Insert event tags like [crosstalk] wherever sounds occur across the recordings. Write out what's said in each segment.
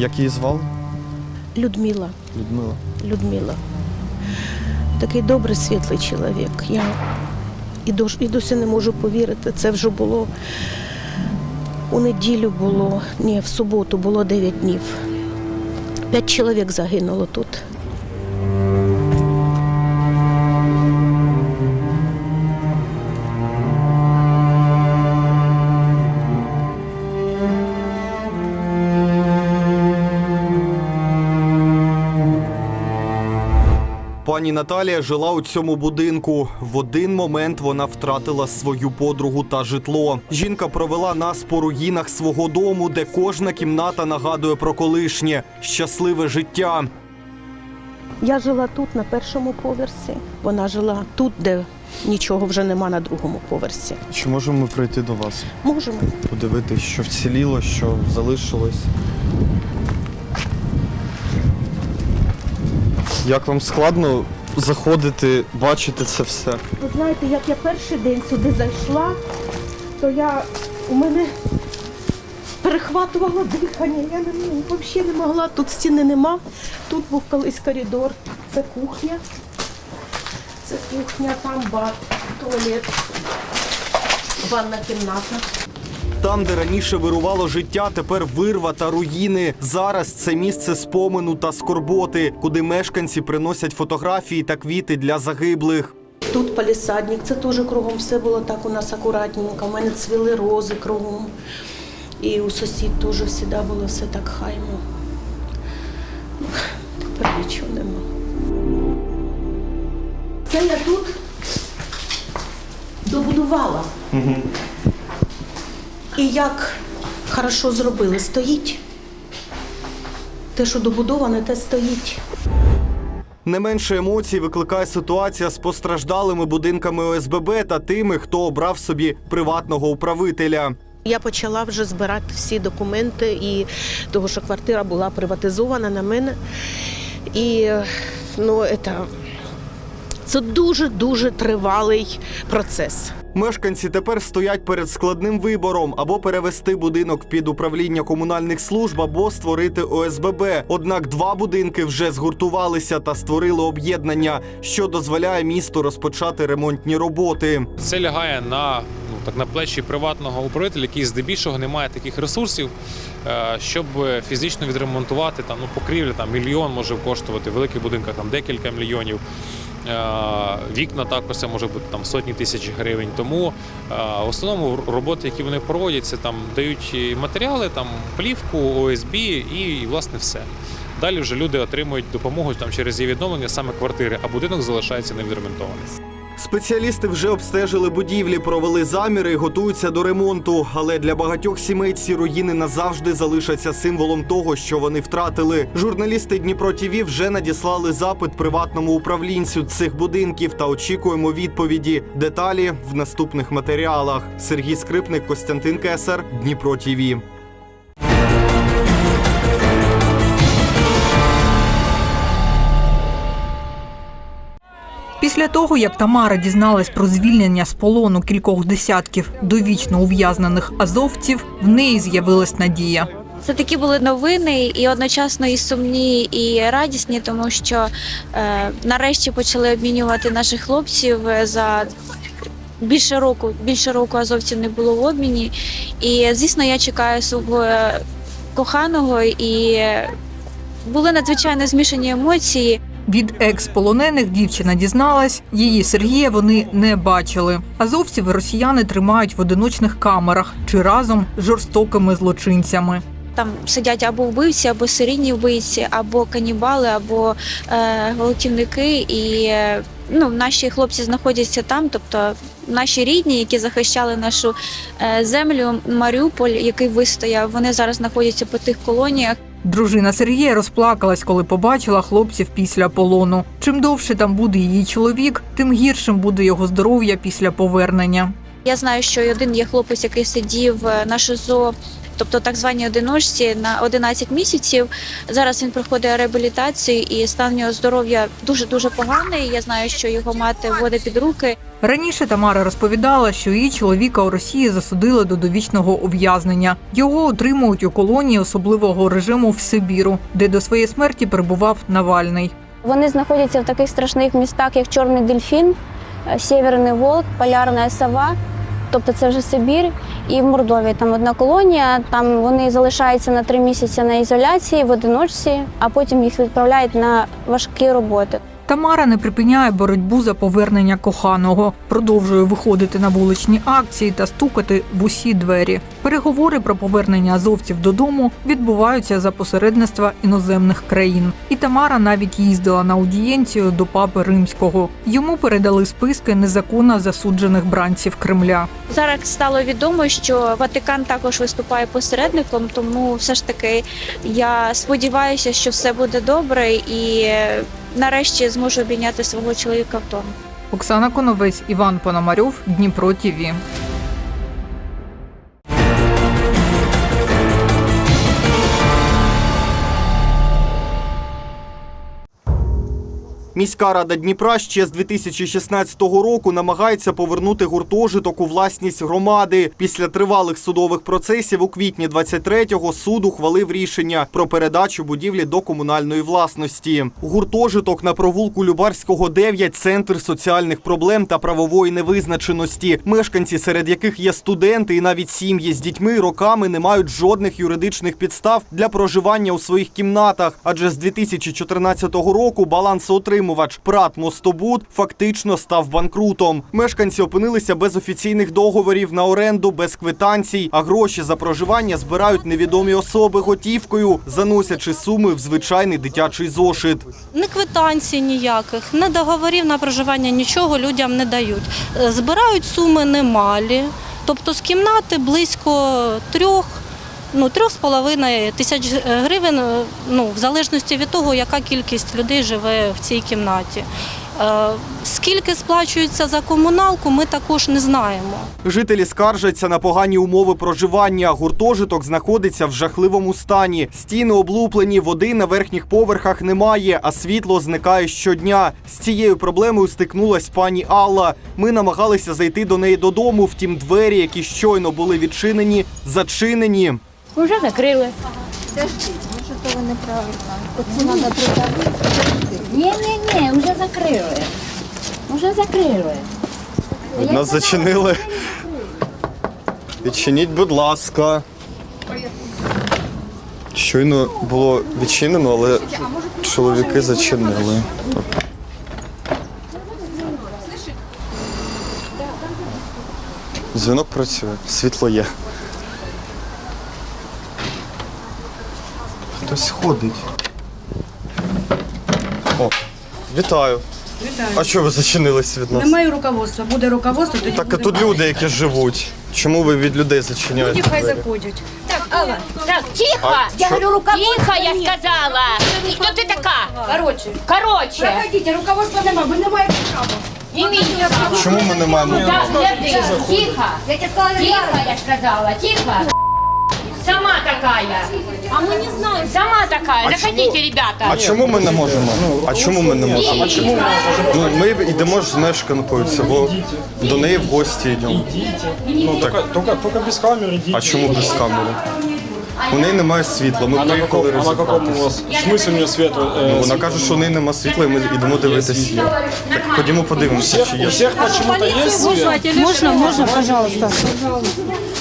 Як її звали? Людмила. Людмила. Людмила. Такий добрий, світлий чоловік. Я і досі, і досі не можу повірити. Це вже було у неділю було, ні, в суботу було 9 днів. П'ять чоловік загинуло тут. Пані Наталія жила у цьому будинку. В один момент вона втратила свою подругу та житло. Жінка провела нас по руїнах свого дому, де кожна кімната нагадує про колишнє щасливе життя. Я жила тут, на першому поверсі. Вона жила тут, де нічого вже нема на другому поверсі. Чи можемо ми прийти до вас? Можемо. Подивитись, що вціліло, що залишилось. Як вам складно заходити, бачити це все? Ви знаєте, як я перший день сюди зайшла, то я у мене перехватувало дихання. Я не, ну, взагалі не могла. Тут стіни нема. Тут був колись коридор. Це кухня. Це кухня, там бар, туалет, ванна кімната. Там, де раніше вирувало життя, тепер вирва та руїни. Зараз це місце спомину та скорботи, куди мешканці приносять фотографії та квіти для загиблих. Тут палісадник, це теж кругом все було так у нас акуратненько. У мене цвіли рози кругом. І у сусід теж завжди було все так хайно. Ну, Тепер нічого нема. Це я тут добудувала. І як хорошо зробили, стоїть. Те, що добудоване, те стоїть. Не менше емоцій викликає ситуація з постраждалими будинками ОСББ та тими, хто обрав собі приватного управителя. Я почала вже збирати всі документи, і того, що квартира була приватизована на мене. І ну, це, це дуже-дуже тривалий процес. Мешканці тепер стоять перед складним вибором або перевести будинок під управління комунальних служб, або створити ОСББ. Однак два будинки вже згуртувалися та створили об'єднання, що дозволяє місту розпочати ремонтні роботи. Це лягає на ну так на плечі приватного управителя, який здебільшого не має таких ресурсів, е, щоб фізично відремонтувати там ну покрівля там мільйон може коштувати, в великих будинках там декілька мільйонів. Е, Вікна також це може бути там сотні тисяч гривень. Тому е, в основному роботи, які вони проводять, це там дають матеріали, там плівку, ОСБ і власне все. Далі вже люди отримують допомогу там через її відновлення саме квартири, а будинок залишається невідремонтований. Спеціалісти вже обстежили будівлі, провели заміри і готуються до ремонту. Але для багатьох сімей ці руїни назавжди залишаться символом того, що вони втратили. Журналісти Дніпро ТІВІ вже надіслали запит приватному управлінцю цих будинків та очікуємо відповіді. Деталі в наступних матеріалах. Сергій Скрипник, Костянтин Кесар, Дніпро ТІВІ. Після того, як Тамара дізналась про звільнення з полону кількох десятків довічно ув'язнених азовців, в неї з'явилась надія. Це такі були новини, і одночасно і сумні, і радісні, тому що е, нарешті почали обмінювати наших хлопців за. Більше року, більше року азовців не було в обміні. І звісно, я чекаю свого коханого, і були надзвичайно змішані емоції. Від екс-полонених дівчина дізналась, її Сергія вони не бачили. Азовців росіяни тримають в одиночних камерах чи разом з жорстокими злочинцями. Там сидять або вбивці, або серійні вбивці, або канібали, або е, гвалтівники. І е, ну, наші хлопці знаходяться там, тобто наші рідні, які захищали нашу е, землю, Маріуполь, який вистояв, вони зараз знаходяться по тих колоніях. Дружина Сергія розплакалась, коли побачила хлопців після полону. Чим довше там буде її чоловік, тим гіршим буде його здоров'я після повернення. Я знаю, що один є хлопець, який сидів е, на ШИЗО тобто так звані одиночці на 11 місяців. Зараз він проходить реабілітацію і стан його здоров'я дуже дуже поганий. Я знаю, що його мати водить під руки. Раніше Тамара розповідала, що її чоловіка у Росії засудили до довічного ув'язнення. Його отримують у колонії особливого режиму в Сибіру, де до своєї смерті перебував Навальний. Вони знаходяться в таких страшних містах, як Чорний дельфін, Сєвєрний Волк, Полярна Сова. Тобто це вже Сибір і в Мордовії там одна колонія. Там вони залишаються на три місяці на ізоляції в одиночці, а потім їх відправляють на важкі роботи. Тамара не припиняє боротьбу за повернення коханого, продовжує виходити на вуличні акції та стукати в усі двері. Переговори про повернення азовців додому відбуваються за посередництва іноземних країн. І Тамара навіть їздила на аудієнцію до папи римського. Йому передали списки незаконно засуджених бранців Кремля. Зараз стало відомо, що Ватикан також виступає посередником, тому все ж таки я сподіваюся, що все буде добре і нарешті зможу обійняти свого чоловіка вдома. Оксана Коновець, Іван Пономарьов, Дніпро ТІВІ. Міська рада Дніпра ще з 2016 року намагається повернути гуртожиток у власність громади. Після тривалих судових процесів у квітні 23-го суд ухвалив рішення про передачу будівлі до комунальної власності. Гуртожиток на провулку Любарського 9 – центр соціальних проблем та правової невизначеності. Мешканці, серед яких є студенти і навіть сім'ї з дітьми, роками не мають жодних юридичних підстав для проживання у своїх кімнатах. Адже з 2014 року балансоутримувач Прат Мостобуд фактично став банкрутом. Мешканці опинилися без офіційних договорів на оренду, без квитанцій, а гроші за проживання збирають невідомі особи готівкою, заносячи суми в звичайний дитячий зошит. Ні квитанцій ніяких, ні договорів на проживання, нічого людям не дають. Е, Збирають суми немалі, тобто з кімнати близько трьох. Ну, трьох з половиною тисяч гривень, е, ну, в залежності від того, яка кількість людей живе в цій кімнаті. Е, Скільки сплачується за комуналку, ми також не знаємо. Жителі скаржаться на погані умови проживання. Гуртожиток знаходиться в жахливому стані. Стіни облуплені, води на верхніх поверхах немає, а світло зникає щодня. З цією проблемою стикнулась пані Алла. Ми намагалися зайти до неї додому, втім двері, які щойно були відчинені, зачинені. Уже закрили. Ні, ні, ні, вже закрили. Вже закрили. Нас зачинили. Відчиніть, будь ласка. Щойно було відчинено, але чоловіки зачинили. Дзвінок працює, світло є. Хтось ходить. О, вітаю. А що ви зачинились від нас? Немає руководства. Буде руководство, тоді Так а буде тут люди, які живуть. Чому ви від людей зачиняєте? Люди хай двері? заходять. Так, тихо! Я говорю, Тихо, я сказала! Хто ти така? Короче. Короче. Проходіть, руководства немає, ви не маєте права. Чому ми не маємо? Так, гляди. Тихо. Я тебе сказала, Тихо, я сказала. Тихо. Сама такая. А мы не знаем. Сама такая. Заходите, ребята. А чому ми не можемо? А чому ми не можемо? Тихо. Ну, ми йдемо ж з мешканкою цього. До неї в гості йдемо. Ну так, Только, только без камеры идите. а чому без камери? У неї немає світла. Ми А на каком, приїхали а на каком у розібратися. вас? В смысле у нее свет? э, Ну, вона каже, що у неї немає світла, і ми йдемо дивитися. є. Так ходімо подивимося, чи У є. всех почему-то есть свет. Можна, можна, пожалуйста.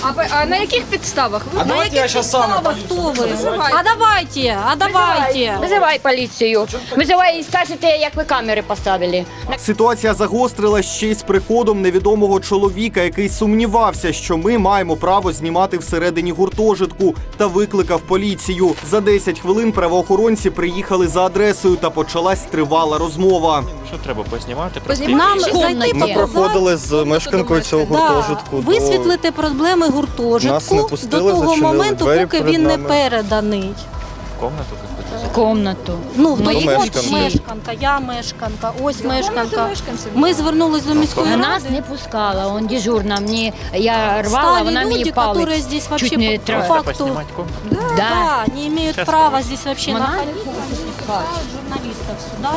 А, а на яких підставах? Ви А давайте я сейчас сам. Ви? А давайте, а давайте. Визивай поліцію. Визивай і скажете, як ви камери поставили. Ситуація загострилась ще й з приходом невідомого чоловіка, який сумнівався, що ми маємо право знімати всередині гуртожитку та викликав поліцію. За 10 хвилин правоохоронці приїхали за адресою та почалась тривала розмова. Що треба познімати? Нам зайти Ми проходили з мешканкою цього гуртожитку. до- висвітлити проблеми Нас не гуртожитку до того зачинили моменту, двері поки перед він не нами. переданий. комнату комнату. Ну, в Моїх от дітей. мешканка, я мешканка, ось мешканка. Ми звернулись до міської Нас не пускала, он дежурна. Мені я рвала, Стали вона мені люди, палець. которые здесь вообще не по, по факту да, Да. не имеют права здесь вообще Вона находиться. Пускают журналистов сюда.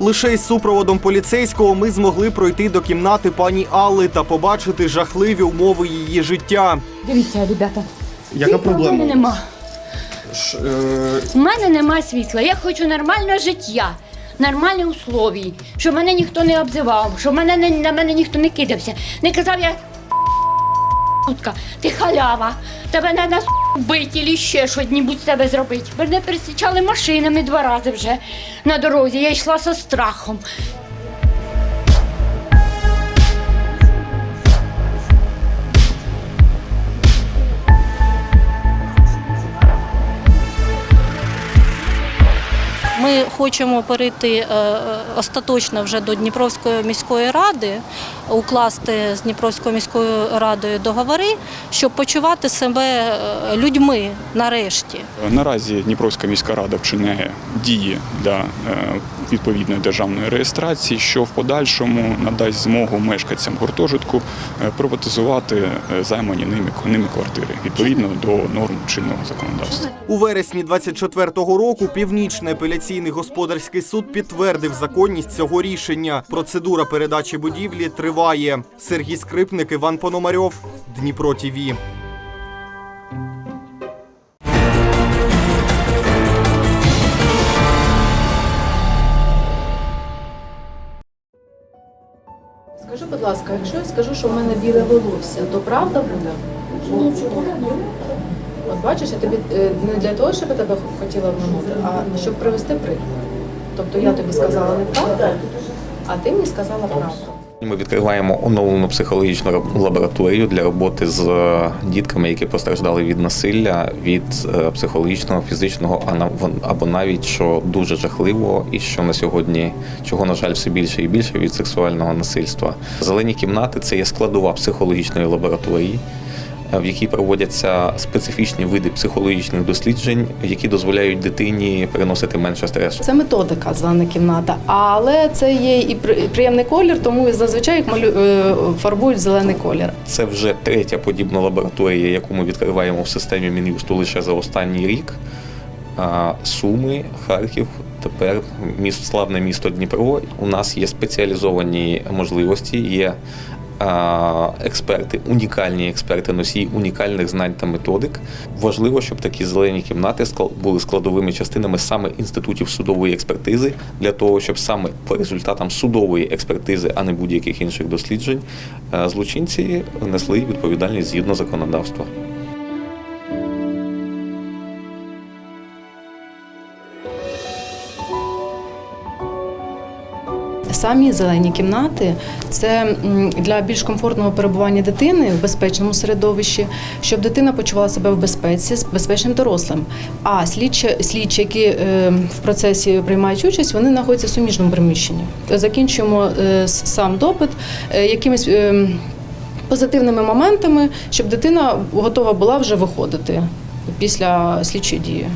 Лише із супроводом поліцейського ми змогли пройти до кімнати пані Алли та побачити жахливі умови її життя. Дивіться, ребята, Яка в мене нема. е, У мене нема світла. Я хочу нормального життя, нормальні условії, щоб мене ніхто не обзивав, щоб мене не, на мене ніхто не кидався. Не казав я [laughs] ти халява, тебе треба вбити або ще щось з себе зробити. Мене пересічали машинами два рази вже на дорозі. Я йшла зі страхом. Ми хочемо перейти е, е, остаточно вже до Дніпровської міської ради, укласти з Дніпровською міською радою договори, щоб почувати себе е, людьми нарешті. Наразі Дніпровська міська рада вчиняє дії для відповідної державної реєстрації, що в подальшому надасть змогу мешканцям гуртожитку приватизувати займані ними, ними квартири відповідно до норм чинного законодавства. У вересні 24-го року Північний апеляційний господарський суд підтвердив законність цього рішення. Процедура передачі будівлі триває. Сергій Скрипник, Іван Пономарьов, Дніпро ТІВІ. Скажи, будь ласка, якщо я скажу, що в мене біле волосся, то правда буде? Ні, це От бачиш, я тобі е, не для того, щоб я тебе хотіла обманути, а щоб привести приклад. Тобто я тобі сказала неправду, а ти мені сказала правду. Ми відкриваємо оновлену психологічну лабораторію для роботи з е, дітками, які постраждали від насилля, від е, психологічного, фізичного, або навіть що дуже жахливо, і що на сьогодні, чого на жаль, все більше і більше від сексуального насильства. Зелені кімнати це є складова психологічної лабораторії. В якій проводяться специфічні види психологічних досліджень, які дозволяють дитині переносити менше стресу. Це методика зелена кімната, але це є і при- приємний колір, тому зазвичай їх малю... е, фарбують в зелений колір. Це вже третя подібна лабораторія, яку ми відкриваємо в системі Мін'юсту лише за останній рік. Суми, Харків, тепер міст, славне місто Дніпро. У нас є спеціалізовані можливості, є експерти, унікальні експерти, носії унікальних знань та методик. Важливо, щоб такі зелені кімнати були складовими частинами саме інститутів судової експертизи, для того, щоб саме по результатам судової експертизи, а не будь-яких інших досліджень, злочинці несли відповідальність згідно законодавства. Самі зелені кімнати це для більш комфортного перебування дитини в безпечному середовищі, щоб дитина почувала себе в безпеці з безпечним дорослим. А слідчі, слідчі які е, в процесі приймають участь, вони знаходяться в суміжному приміщенні. Закінчуємо е, сам допит е, якимись. Позитивними моментами, щоб дитина готова була вже виходити після слідчої дії.